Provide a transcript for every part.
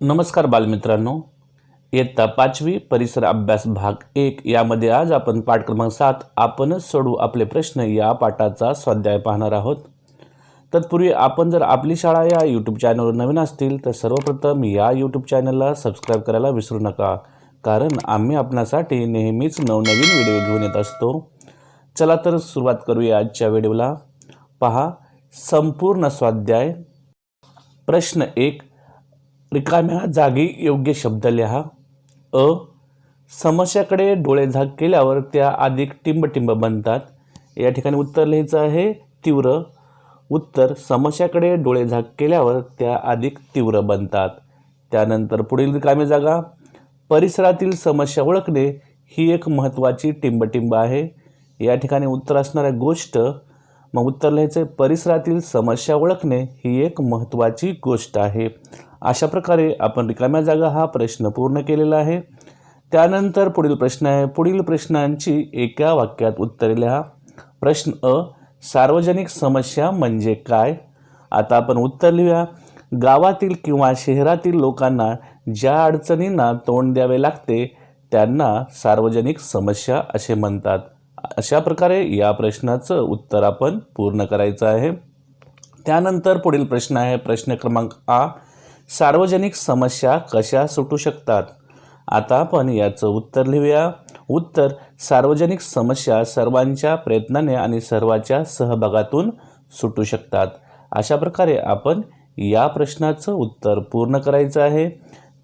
नमस्कार बालमित्रांनो. इयत्ता पाचवी परिसर अभ्यास भाग एक. यामध्ये आज आपण पाठ क्रमांक सात आपणच सोडू आपले प्रश्न या पाठाचा स्वाध्याय पाहणार आहोत. तत्पूर्वी आपण जर आपली शाळा या यूट्यूब चॅनलवर नवीन असतील तर सर्वप्रथम या यूट्यूब चॅनलला सबस्क्राईब करायला विसरू नका. कारण आम्ही आपणासाठी नेहमीच नवनवीन व्हिडिओ घेऊन येत असतो. चला तर सुरुवात करूया आजच्या व्हिडिओला पहा संपूर्ण स्वाध्याय. प्रश्न एक. रिकाम्या जागी योग्य शब्द लिहा. अ. समस्याकडे डोळे झाक केल्यावर त्या अधिक टिंबटिंब बनतात. या ठिकाणी उत्तर लिहायचं आहे तीव्र. उत्तर समस्याकडे डोळे झाक केल्यावर त्या अधिक तीव्र बनतात. त्यानंतर पुढील रिकामी जागा. परिसरातील समस्या ओळखणे ही एक महत्त्वाची टिंबटिंब आहे. या ठिकाणी उत्तर असणाऱ्या गोष्ट मग उत्तर लिहायचं आहे परिसरातील समस्या ओळखणे ही एक महत्त्वाची गोष्ट आहे. अशा प्रकारे आपण रिकाम्या जागा हा प्रश्न पूर्ण केलेला आहे. त्यानंतर पुढील प्रश्न आहे. पुढील प्रश्नांची एका वाक्यात उत्तरे लिहा. प्रश्न अ सार्वजनिक समस्या म्हणजे काय? आता आपण उत्तर लिहूया. गावातील किंवा शहरातील लोकांना ज्या अडचणींना तोंड द्यावे लागते त्यांना सार्वजनिक समस्या असे म्हणतात. अशा प्रकारे या प्रश्नाचं उत्तर आपण पूर्ण करायचं आहे. त्यानंतर पुढील प्रश्न आहे. प्रश्न क्रमांक आ सार्वजनिक समस्या कशा सुटू शकतात? आता आपण याचं उत्तर लिहूया. उत्तर सार्वजनिक समस्या सर्वांच्या प्रयत्नाने आणि सर्वांच्या सहभागातून सुटू शकतात. अशा प्रकारे आपण या प्रश्नाचं उत्तर पूर्ण करायचं आहे.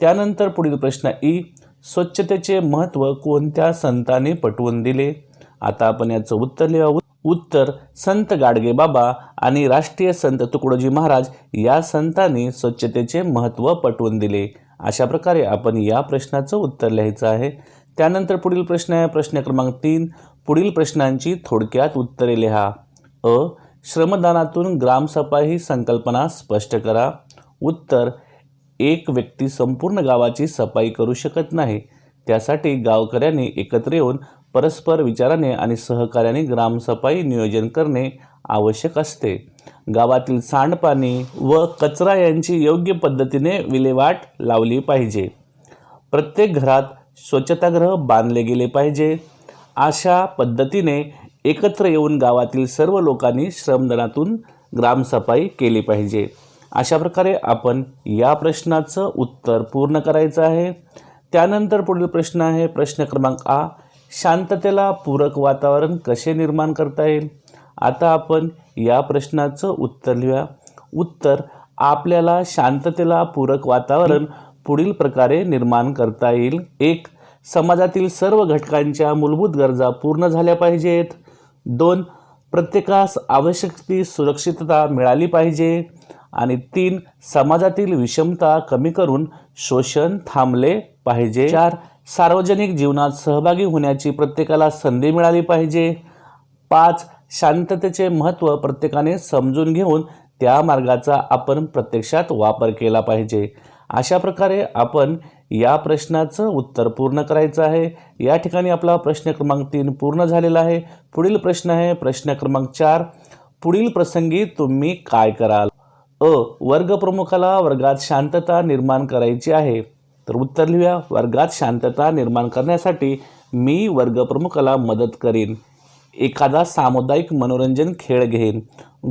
त्यानंतर पुढील प्रश्न ई स्वच्छतेचे महत्त्व कोणत्या संतांनी पटवून दिले? आता आपण याचं उत्तर लिहा उत्तर संत गाडगेबाबा आणि राष्ट्रीय संत तुकडोजी महाराज या संतांनी स्वच्छतेचे महत्त्व पटवून दिले. अशा प्रकारे आपण या प्रश्नाचं उत्तर लिहायचं आहे. त्यानंतर पुढील प्रश्न आहे. प्रश्न क्रमांक तीन. पुढील प्रश्नांची थोडक्यात उत्तरे लिहा. अ. श्रमदानातून ग्रामसभा ही संकल्पना स्पष्ट करा. उत्तर. एक व्यक्ती संपूर्ण गावाची सफाई करू शकत नाही. त्यासाठी गावकऱ्यांनी एकत्र येऊन परस्पर विचाराने आणि सहकार्याने ग्रामसफाई नियोजन करणे आवश्यक असते. गावातील सांडपाणी व कचरा यांची योग्य पद्धतीने विल्हेवाट लावली पाहिजे. प्रत्येक घरात स्वच्छतागृह बांधले गेले पाहिजे. अशा पद्धतीने एकत्र येऊन गावातील सर्व लोकांनी श्रमदानातून ग्रामसफाई केली पाहिजे. अशा प्रकारे आपण या प्रश्नाचं उत्तर पूर्ण करायचं आहे. त्यानंतर पुढील प्रश्न आहे प्रश्न क्रमांक आ. शांततेला पूरक वातावरण कसे निर्माण करता येईल? आता आपण या प्रश्नाचं उत्तर लिहूया. उत्तर आपल्याला शांततेला पूरक वातावरण पुढील प्रकारे निर्माण करता येईल. एक समाजातील सर्व घटकांच्या मूलभूत गरजा पूर्ण झाल्या पाहिजेत. दोन प्रत्येकास आवश्यक ती सुरक्षितता मिळाली पाहिजे. आणि तीन समाजातील विषमता कमी करून शोषण थांबले पाहिजे. चार सार्वजनिक जीवनात सहभागी होण्याची प्रत्येकाला संधी मिळाली पाहिजे. पाच शांततेचे महत्त्व प्रत्येकाने समजून घेऊन त्या मार्गाचा आपण प्रत्यक्षात वापर केला पाहिजे. अशा प्रकारे आपण या प्रश्नाचं उत्तर पूर्ण करायचं आहे. या ठिकाणी आपला प्रश्न क्रमांक तीन पूर्ण झालेला आहे. पुढील प्रश्न आहे प्रश्न क्रमांक चार. पुढील प्रसंगी तुम्ही काय कराल? अ वर्गप्रमुखाला वर्गात शांतता निर्माण करायची आहे. तर उत्तर लिहूया. वर्गात शांतता निर्माण करण्यासाठी मी वर्गप्रमुखाला मदत करीन. एखादा सामुदायिक मनोरंजन खेळ घेईन.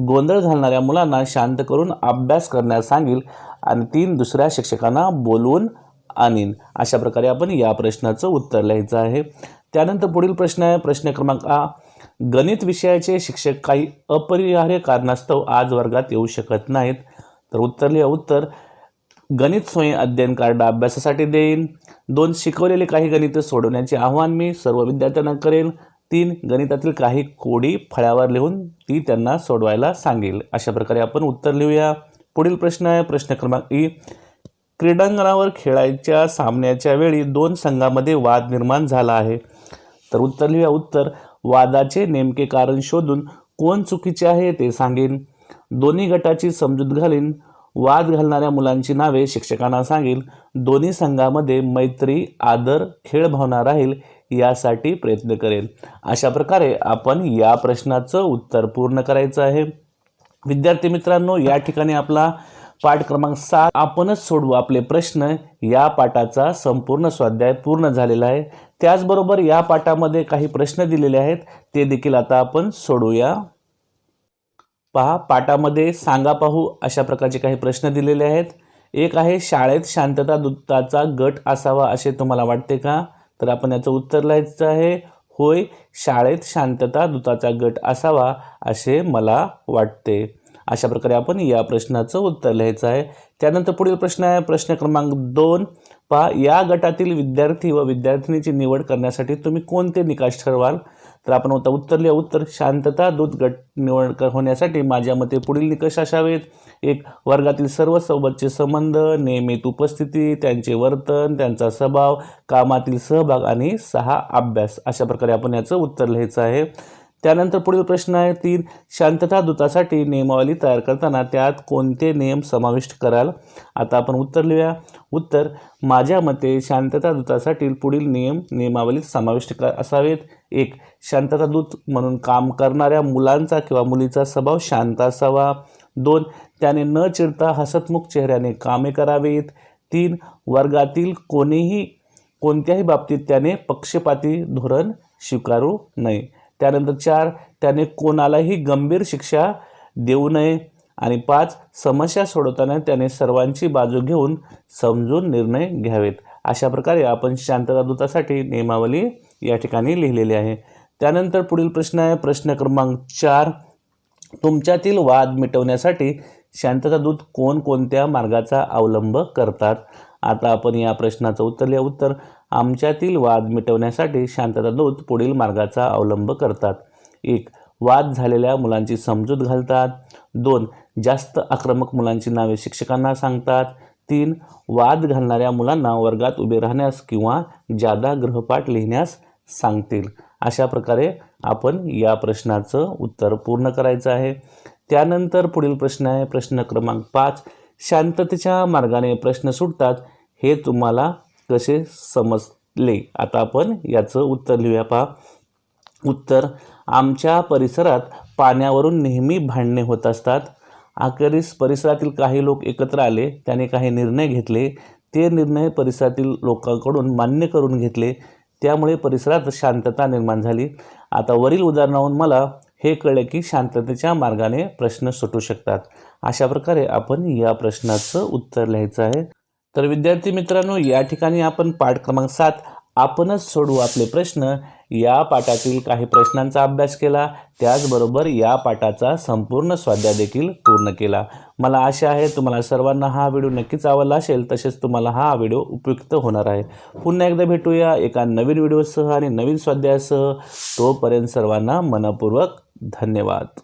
गोंधळ घालणाऱ्या मुलांना शांत करून अभ्यास करण्यास सांगील आणि तीन दुसऱ्या शिक्षकांना बोलवून आणीन. अशा प्रकारे आपण या प्रश्नाचं उत्तर लिहायचं आहे. त्यानंतर पुढील प्रश्न आहे. प्रश्न क्रमांक आ. गणित विषयाचे शिक्षक काही अपरिहार्य कारणास्तव आज वर्गात येऊ शकत नाहीत. तर उत्तर लिहा. उत्तर गणित स्वयं अध्ययन कार्ड अभ्यासासाठी देईन. दोन शिकवलेले काही गणित सोडवण्याचे आव्हान मी सर्व विद्यार्थ्यांना करेन. तीन गणितातील काही कोडी फळ्यावर लिहून ती त्यांना सोडवायला सांगेल. अशा प्रकारे आपण उत्तर लिहूया. पुढील प्रश्न आहे. प्रश्न क्रमांक ई. क्रीडांगणावर खेळायच्या सामन्याच्या वेळी दोन संघामध्ये वाद निर्माण झाला आहे. तर उत्तर लिहूया. उत्तर वादाचे नेमके कारण शोधून कोण चुकीचे आहे ते सांगेन. दोन्ही गटाची समजूत घालीन. वाद घालणाऱ्या मुलांची नावे शिक्षकांना सांगेल. दोन्ही संघामध्ये मैत्री आदर खेळ भावना राहील यासाठी प्रयत्न करेल. अशा प्रकारे आपण या प्रश्नाचं उत्तर पूर्ण करायचं आहे. विद्यार्थी मित्रांनो या ठिकाणी आपला पाठ क्रमांक सात आपणच सोडवू आपले प्रश्न. या पाठाचा संपूर्ण स्वाध्याय पूर्ण झालेला आहे. त्याचबरोबर या पाठामध्ये काही प्रश्न दिलेले आहेत. ते देखील आता आपण सोडवूया पहा पाठामध्ये सांगा पाहू अशा प्रकारचे काही प्रश्न दिलेले आहेत. एक आहे शाळेत शांतता दूताचा गट असावा असे तुम्हाला वाटते का? तर आपण याचं उत्तर लिहायचं आहे होय शाळेत शांतता दूताचा गट असावा असे मला वाटते. अशा प्रकारे आपण या प्रश्नाचं उत्तर लिहायचं आहे. त्यानंतर पुढील प्रश्न आहे प्रश्न क्रमांक दोन. पहा या गटातील विद्यार्थी व विद्यार्थिनीची निवड करण्यासाठी तुम्ही कोणते निकष ठरवाल? तर आपण होता उत्तर लिहा उत्तर शांतता दूत गट निवड होण्यासाठी माझ्या मते पुढील निकष असावेत. एक वर्गातील सर्व सोबतचे संबंध नियमित उपस्थिती त्यांचे वर्तन त्यांचा स्वभाव कामातील सहभाग आणि सहा अभ्यास. अशा प्रकारे आपण याचं उत्तर लिहायचं आहे. त्यानंतर पुढील प्रश्न आहे तीन शांतता दूतासाठी नियमावली तयार करताना त्यात कोणते नियम समाविष्ट कराल? आता आपण उत्तर लिहूया. उत्तर माझ्या मते शांतता दूतासाठी पुढील नियम नियमावलीत समाविष्ट कर असावेत. एक शांतता दूत म्हणून काम करणाऱ्या मुलांचा किंवा मुलीचा स्वभाव शांत असावा. दोन त्याने न चिडता हसतमुख चेहऱ्याने कामे करावीत. तीन वर्गातील कोणीही कोणत्याही बाबतीत त्याने पक्षपाती धोरण स्वीकारू नये. त्यानंतर चार त्याने कोणालाही गंभीर शिक्षा देऊ नये. आणि पाच समस्या सोडवताना त्याने सर्वांची बाजू घेऊन समजून निर्णय घ्यावेत. अशा प्रकारे आपण शांतता दूतासाठी नियमावली या ठिकाणी लिहिलेली आहे. त्यानंतर पुढील प्रश्न आहे. प्रश्न क्रमांक चार तुमच्यातील वाद मिटवण्यासाठी शांतता दूत कोणकोणत्या मार्गाचा अवलंब करतात? आता आपण या प्रश्नाचं उत्तर लिहा उत्तर आमच्यातील वाद मिटवण्यासाठी शांतता दूत पुढील मार्गाचा अवलंब करतात. एक वाद झालेल्या मुलांची समजूत घालतात. दोन जास्त आक्रमक मुलांची नावे शिक्षकांना सांगतात. तीन वाद घालणाऱ्या मुलांना वर्गात उभे राहण्यास किंवा जादा गृहपाठ लिहिण्यास सांगतील. अशा प्रकारे आपण या प्रश्नाचं उत्तर पूर्ण करायचं आहे. त्यानंतर पुढील प्रश्न आहे. प्रश्न क्रमांक पाच शांततेच्या मार्गाने प्रश्न सुटतात. हे तुम्हाला कसे समजले? आता आपण याचं उत्तर लिहूया. पहा. उत्तर आमच्या परिसरात पाण्यावरून नेहमी भांडणे होत असतात. अखेरीस परिसरातील काही लोक एकत्र आले त्याने काही निर्णय घेतले. ते निर्णय परिसरातील लोकांकडून मान्य करून घेतले. त्यामुळे परिसरात शांतता निर्माण झाली. आता वरील उदाहरणाहून मला हे कळले की शांततेच्या मार्गाने प्रश्न सुटू शकतात. अशा प्रकारे आपण या प्रश्नाचं उत्तर लिहायचं आहे. तर विद्यार्थी मित्रांनो या ठिकाणी आपण पाठ क्रमांक सात आपणच सोडवू आपले प्रश्न. या पाठातील काही प्रश्नांचा अभ्यास केला त्याचबरोबर या पाठाचा संपूर्ण स्वाध्याय देखील पूर्ण केला. मला आशा आहे तुम्हाला सर्वांना हा व्हिडिओ नक्कीच आवडला असेल तसेच तुम्हाला हा व्हिडिओ उपयुक्त होणार आहे. पुन्हा एकदा भेटूया एका नवीन व्हिडिओसह आणि नवीन स्वाध्यायासह. तोपर्यंत सर्वांना मनपूर्वक धन्यवाद.